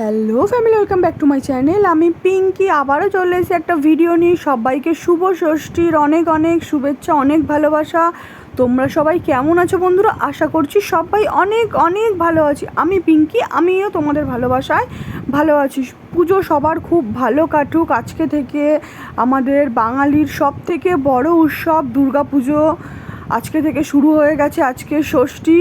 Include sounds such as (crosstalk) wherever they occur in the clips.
Hello family welcome back to my channel আমি পিঙ্কি, আবারও চলে এসেছি একটা ভিডিও নিয়ে। সবাইকে শুভ ষষ্ঠীর অনেক অনেক শুভেচ্ছা, অনেক ভালোবাসা। তোমরা সবাই কেমন আছো বন্ধুরা? আশা করছি সবাই অনেক অনেক ভালো আছি। আমি পিঙ্কি, আমিও তোমাদের ভালোবাসায় ভালো আছি। পুজো সবার খুব ভালো কাটুক। আজকে থেকে আমাদের বাঙালির সব থেকে বড় উৎসব দুর্গা পুজো আজকে থেকে শুরু হয়ে গেছে আজকে ষষ্ঠী।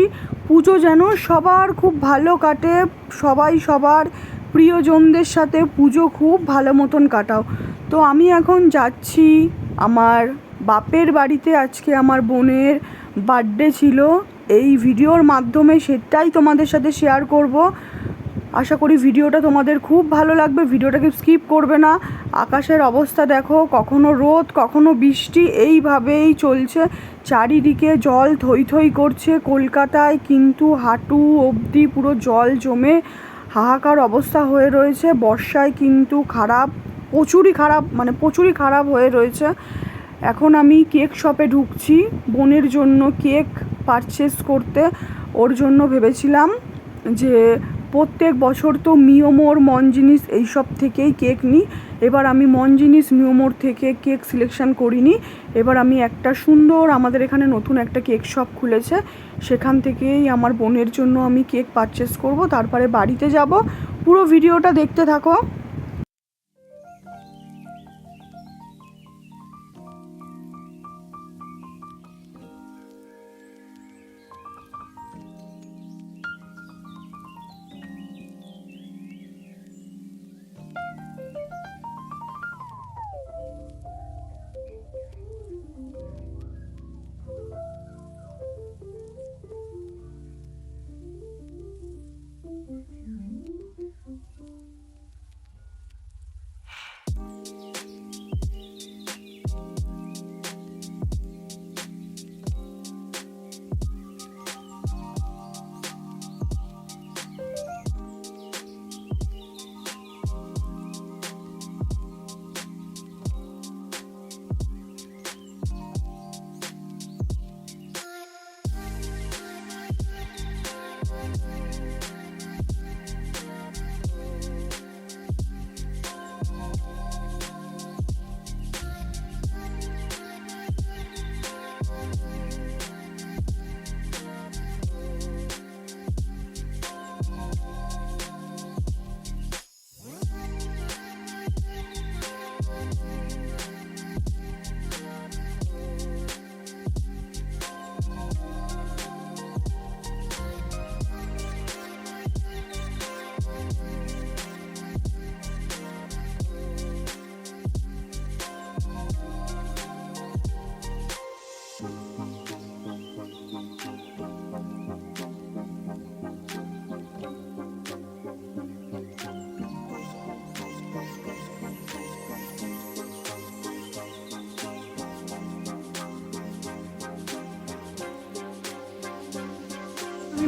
পুজো যেন সবার খুব ভালো কাটে, সবাই সবার প্রিয়জনদের সাথে পুজো খুব ভালো মতন কাটাও। তো আমি এখন যাচ্ছি, আমার বাপের বাড়িতে আজকে আমার বোনের বার্থডে ছিল, এই ভিডিওর মাধ্যমে সেটাই তোমাদের সাথে শেয়ার করব। আশা করি ভিডিওটা তোমাদের খুব ভালো লাগবে, ভিডিওটাকে স্কিপ করবে না। আকাশের অবস্থা দেখো, কখনো রোদ, কখনো বৃষ্টি, এইভাবেই চলছে। চারিদিকে জল থই থই করছে কলকাতায়, কিন্তু হাঁটু অবধি পুরো জল জমে হাহাকার অবস্থা হয়ে রয়েছে। বর্ষায় কিন্তু খারাপ, প্রচুরই খারাপ মানে প্রচুরই খারাপ হয়ে রয়েছে। এখন আমি কেক শপে ঢুকছি, বোনের জন্য কেক পারচেস করতে। ওর জন্য ভেবেছিলাম যে প্রত্যেক বছর তো মিওমোর মন জিনিস এইসব থেকেই কেক নিই। এবার আমি মন জিনিস মিওমোর থেকে কেক সিলেকশন করিনি। এবার আমি একটা সুন্দর আমাদের এখানে নতুন একটা কেক শপ খুলেছে। সেখান থেকেই আমার বোনের জন্য আমি কেক পারচেস করব। তারপরে বাড়িতে যাব। পুরো ভিডিওটা দেখতে থাকো।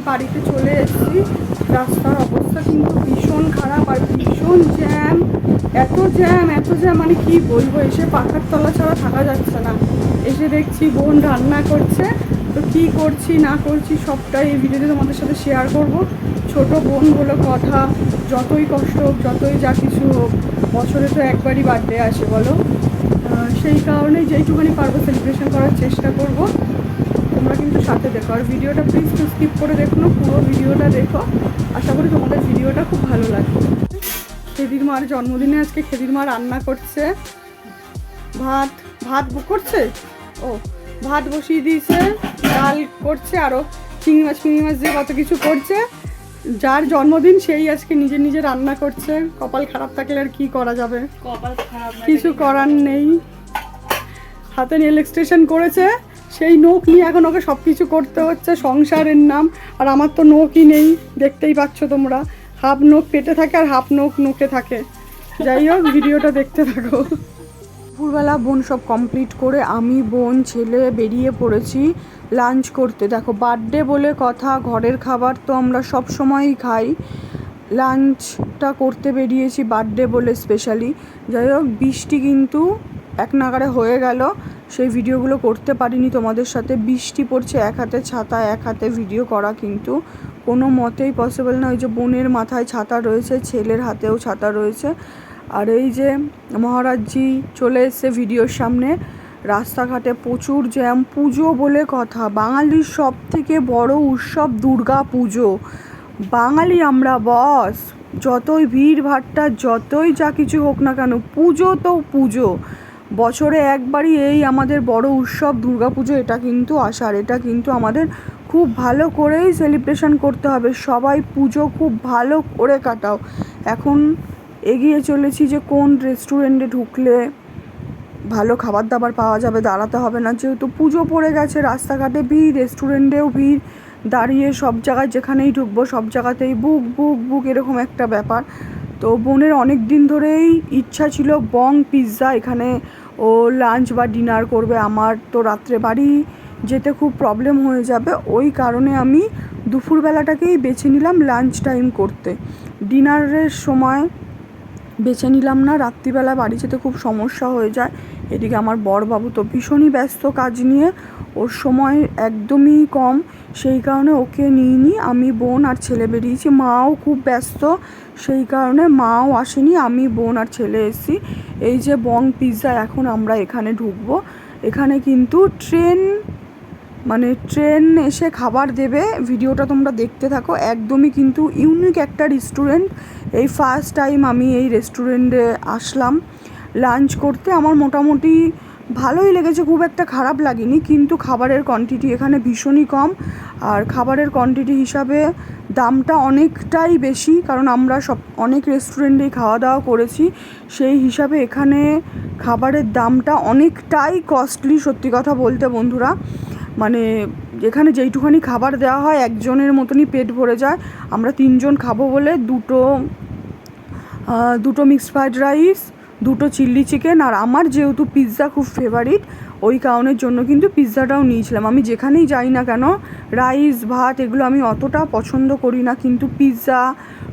বাড়িতে চলে এসেছি, রাস্তার অবস্থা কিন্তু ভীষণ খারাপ আর ভীষণ জ্যাম। এত জ্যাম এত জ্যাম মানে কি বলব, এসে পাখার তলা ছাড়া থাকা যাচ্ছে না। এসে দেখছি বোন রান্না করছে, তো কি করছি, না করছি সবটাই এই ভিডিওতে তোমাদের সাথে শেয়ার করব। ছোট বোন বলে কথা, যতই কষ্ট হোক, যতই যা কিছু হোক, বছরে তো একবারই বার্থডে আসে বলো। সেই কারণেই যেইটুখানি পারব সেলিব্রেশন করার চেষ্টা করব। তোমরা কিন্তু সাথে দেখো। আর ভিডিওটা প্লিজ টু স্কিপ করে দেখো না পুরো ভিডিওটা দেখো। আশা করি তোমাদের ভিডিওটা খুব ভালো লাগবে। খেদির মার জন্মদিনে আজকে খেদির মা রান্না করছে। ভাত ভাত করছে? ও ভাত বসিয়ে দিয়েছে ডাল করছে আরও চিংড়ি মাছ চিংড়ি মাছ দিয়ে কত কিছু করছে। যার জন্মদিন সেই আজকে নিজে নিজে রান্না করছে। কপাল খারাপ থাকলে আর কি করা যাবে? কপাল খারাপ কিছু করার নেই। হাতে নেল এক্সটেশন করেছে। সেই নোখ নিয়ে এখন ওকে সব কিছু করতে হচ্ছে, সংসারের নাম। আর আমার তো নোখই নেই, দেখতেই পাচ্ছ তোমরা। হাফ নোখ পেটে থাকে আর হাফ নোখ নোখে থাকে। যাই হোক, ভিডিওটা দেখতে থাকো। দুপুরবেলা বোন সব কমপ্লিট করে আমি, বোন, ছেলে বেরিয়ে পড়েছি লাঞ্চ করতে। দেখো বার্থডে বলে কথা, ঘরের খাবার তো আমরা সব সময়ই খাই। লাঞ্চটা করতে বেরিয়েছি বার্থডে বলে স্পেশালি যাই হোক, বৃষ্টি কিন্তু এক নাগারে হয়ে গেল। সেই ভিডিওগুলো করতে পারিনি। তোমাদের সাথে বৃষ্টি পড়ছে এক হাতে ছাতা, এক হাতে ভিডিও করা কিন্তু কোনো মতেই পসিবল না। ওই যে বোনের মাথায় ছাতা রয়েছে, ছেলের হাতেও ছাতা রয়েছে। আর এই যে মহারাজজি চলে এসছে ভিডিওর সামনে। রাস্তাঘাটে প্রচুর জ্যাম, পুজো বলে কথা। বাঙালির সব থেকে বড় উৎসব দুর্গা পুজো। বাঙালি আমরা বস যতই ভিড় ভাট্টা যতই যা কিছু হোক না কেন, পুজো তো পুজো। বছরে একবারই এই আমাদের বড় উৎসব দুর্গাপুজো, এটা কিন্তু আসার এটা কিন্তু আমাদের খুব ভালো করেই সেলিব্রেশন করতে হবে। সবাই পুজো খুব ভালো করে কাটাও। এখন এগিয়ে চলেছি যে কোন রেস্টুরেন্টে ঢুকলে ভালো খাবার দাবার পাওয়া যাবে, দাঁড়াতে হবে না। যেহেতু পুজো পড়ে গেছে, রাস্তাঘাটে ভিড় রেস্টুরেন্টেও ভিড়, দাঁড়িয়ে সব জায়গায় যেখানেই ঢুকবো সব জায়গাতেই বুক বুক বুক এরকম একটা ব্যাপার। তো বোনের অনেক দিন ধরেই ইচ্ছা ছিল, বং পিৎজা এখানে ও লাঞ্চ বা ডিনার করবে, আমার তো রাত্রে বাড়ি যেতে খুব প্রবলেম হয়ে যাবে। ওই কারণে আমি দুপুরবেলাটাকেই বেছে নিলাম লাঞ্চ টাইম করতে। ডিনারের সময় বেছে নিলাম না, রাত্রিবেলা বাড়ি যেতে খুব সমস্যা হয়ে যায়। এদিকে আমার বড়বাবু তো ভীষণই ব্যস্ত কাজ নিয়ে ওর সময় একদমই কম। সেই কারণে ওকে নিইনি আমি বোন আর ছেলে বেরিয়েছি। মাও খুব ব্যস্ত। সেই কারণে মাও আসেনি। আমি বোন আর ছেলে এসেছি। এই যে বং পিৎজা, এখন আমরা এখানে ঢুকবো। এখানে কিন্তু ট্রেন মানে ট্রেন এসে খাবার দেবে। ভিডিওটা তোমরা দেখতে থাকো। একদমই কিন্তু ইউনিক একটা রেস্টুরেন্ট এই ফার্স্ট টাইম আমি এই রেস্টুরেন্টে আসলাম। লাঞ্চ করতে আমার মোটামুটি ভালোই লেগেছে, খুব একটা খারাপ লাগেনি, কিন্তু খাবারের কোয়ান্টিটি এখানে ভীষণই কম। আর খাবারের কোয়ান্টিটি হিসাবে দামটা অনেকটাই বেশি, কারণ আমরা সব, অনেক রেস্টুরেন্টেই খাওয়া দাওয়া করেছি। সেই হিসাবে এখানে খাবারের দামটা অনেকটাই কস্টলি সত্যি কথা বলতে বন্ধুরা। মানে এখানে যেইটুখানি খাবার দেওয়া হয়, একজনের মতনই পেট ভরে যায়। আমরা তিনজন খাব বলে দুটো দুটো মিক্সড ফ্রাইড রাইস দুটো চিল্লি চিকেন আর আমার যেহেতু পিৎজা খুব ফেভারিট ওই কারণের জন্য কিন্তু পিৎজাটাও নিয়েছিলাম। আমি যেখানেই যাই না কেন রাইস ভাত এগুলো আমি অতটা পছন্দ করি না, কিন্তু পিৎজা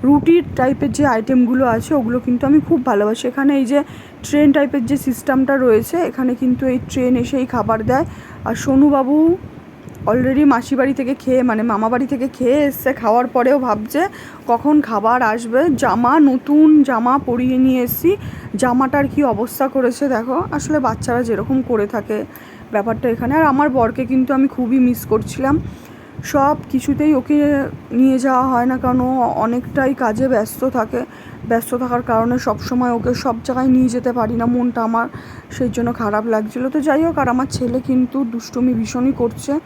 রুটির টাইপের যে আইটেমগুলো আছে, ওগুলো কিন্তু আমি খুব ভালোবাসি। এখানে এই যে ট্রেন টাইপের যে সিস্টেমটা রয়েছে, এখানে কিন্তু এই ট্রেন এসেই খাবার দেয়। আর সোনুবাবু অলরেডি মাসি বাড়ি থেকে খেয়ে মানে মামা বাড়ি থেকে খেয়ে এসছে, খাওয়ার পরেও ভাবছে কখন খাবার আসবে। জামা নতুন জামা পরিয়ে নিয়ে এসছি। জামাটার কি অবস্থা করেছে দেখো। আসলে বাচ্চারা যেরকম করে থাকে ব্যাপারটা এখানে। আর আমার বরকে কিন্তু আমি খুবই মিস করছিলাম। সব কিছুতেই ওকে নিয়ে যাওয়া হয় না কারণ ও অনেকটাই কাজে ব্যস্ত থাকে। ব্যস্ত থাকার কারণে সব সময় ওকে সব জায়গায় নিয়ে যেতে পারি না। মনটা আমার সেই জন্য খারাপ লাগছিল। তো যাই হোক, আর আমার ছেলে কিন্তু দুষ্টুমি ভীষণই করছে।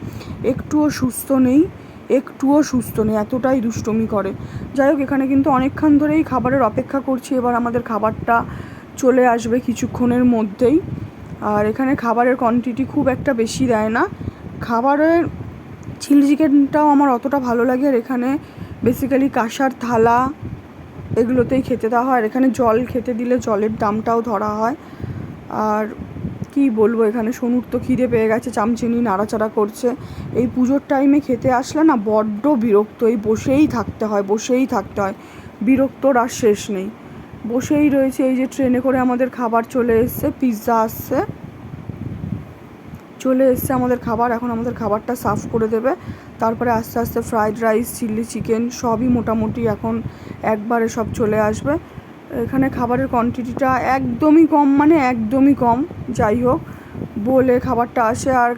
একটুও সুস্থ নেই, একটুও সুস্থ নেই, এতটাই দুষ্টুমি করে। যাই হোক, এখানে কিন্তু অনেকক্ষণ ধরেই খাবারের অপেক্ষা করছি। এবার আমাদের খাবারটা চলে আসবে কিছুক্ষণের মধ্যেই। আর এখানে খাবারের কোয়ান্টিটি খুব একটা বেশি দেয় না। খাবারের চিলি চিকেনটাও আমার অতটা ভালো লাগে আর এখানে বেসিক্যালি কাঁসার থালা এগুলোতেই খেতে দেওয়া হয়। আর এখানে জল খেতে দিলে জলের দামটাও ধরা হয়। আর কি বলব এখানে সোনুর তো খিদে পেয়ে গেছে, চামচিনি নাড়াচাড়া করছে। এই পুজোর টাইমে খেতে আসলে না বড্ড বিরক্ত, এই বসেই থাকতে হয়, বসেই থাকতে হয়। বিরক্তর আর শেষ নেই। বসেই রয়েছে, এই যে ট্রেনে করে আমাদের খাবার চলে এসছে পিৎজা আসছে। চলে এসছে আমাদের খাবার, এখন আমাদের খাবারটা সার্ভ করে দেবে। তারপরে আস্তে আস্তে ফ্রাইড রাইস চিলি চিকেন সবই মোটামুটি এখন একবারে সব চলে আসবে। এখানে খাবারের কোয়ান্টিটিটা একদমই কম মানে একদমই কম, যাই হোক, বলে খাবারটা আসে। আর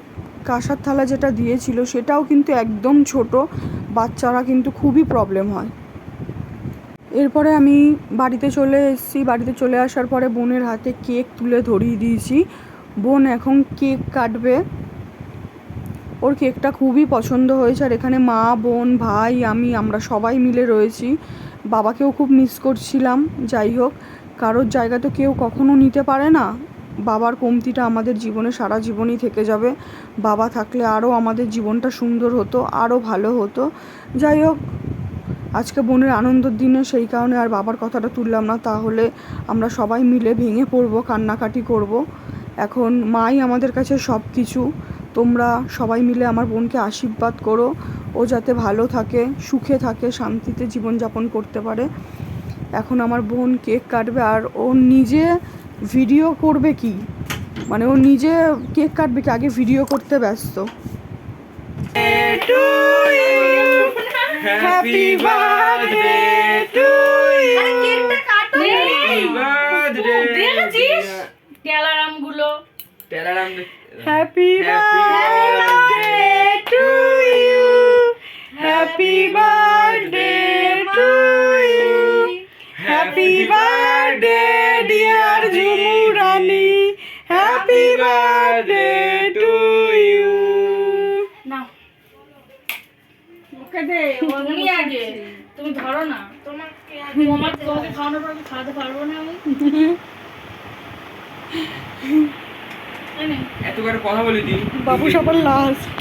কাঁসার থালা যেটা দিয়েছিল সেটাও কিন্তু একদম ছোট, বাচ্চারা কিন্তু খুবই প্রবলেম হয়। এরপরে আমি বাড়িতে চলে এসেছি। বাড়িতে চলে আসার পরে বোনের হাতে কেক তুলে ধরিয়ে দিয়েছি। বোন এখন কেক কাটবে। ওর কেকটা খুবই পছন্দ হয়েছে আর এখানে মা, বোন, ভাই, আমি, আমরা সবাই মিলে রয়েছি। বাবাকেও খুব মিস করছিলাম, যাই হোক। কারোর জায়গা তো কেউ কখনো নিতে পারে না। বাবার কমতিটা আমাদের জীবনে সারা জীবনই থেকে যাবে। বাবা থাকলে আরও আমাদের জীবনটা সুন্দর হতো, আরও ভালো হতো। যাই হোক, আজকে বোনের আনন্দের দিনে সেই কারণে আর বাবার কথাটা তুললাম না। তাহলে আমরা সবাই মিলে ভেঙে পড়ব, কান্নাকাটি করব। এখন মাই আমাদের কাছে সব কিছু তোমরা সবাই মিলে আমার বোনকে আশীর্বাদ করো। ও যাতে ভালো থাকে, সুখে থাকে, শান্তিতে জীবনযাপন করতে পারে। এখন আমার বোন কেক কাটবে আর ও নিজে ভিডিও করবে কি? মানে ও নিজে কেক কাটবে কি? আগে ভিডিও করতে ব্যস্ত। Happy birthday to you Happy birthday, দেখেছিস dear. অ্যালার্মগুলো টেলারাম happy Happy birthday to you happy birthday to you happy birthday dear Jhumu Rani happy birthday to you নাও। (laughs) তুমি আগে তুমি ধরো না। তোমাকে তোমার তোমাকে খাওয়ানোর পর আমি খাওয়াতে পারব না আমি। (laughs) এত করে কথা বলি দি বাবু সবার লাস্ট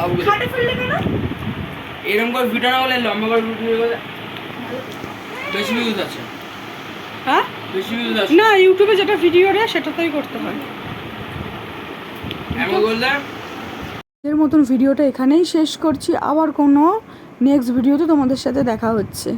বাবু এরকম করে ভিডিও না বলে লম্বা করে ভিডিও বেশি ভিউজ আছে। হ্যাঁ? বেশি ভিউজ আছে। না ইউটিউবে যেটা ভিডিও রে সেটাতেই করতে হয়। এর মতন ভিডিওটা এখানেই শেষ করছি। আবার কোনো নেক্সট ভিডিওতে তোমাদের সাথে দেখা হচ্ছে।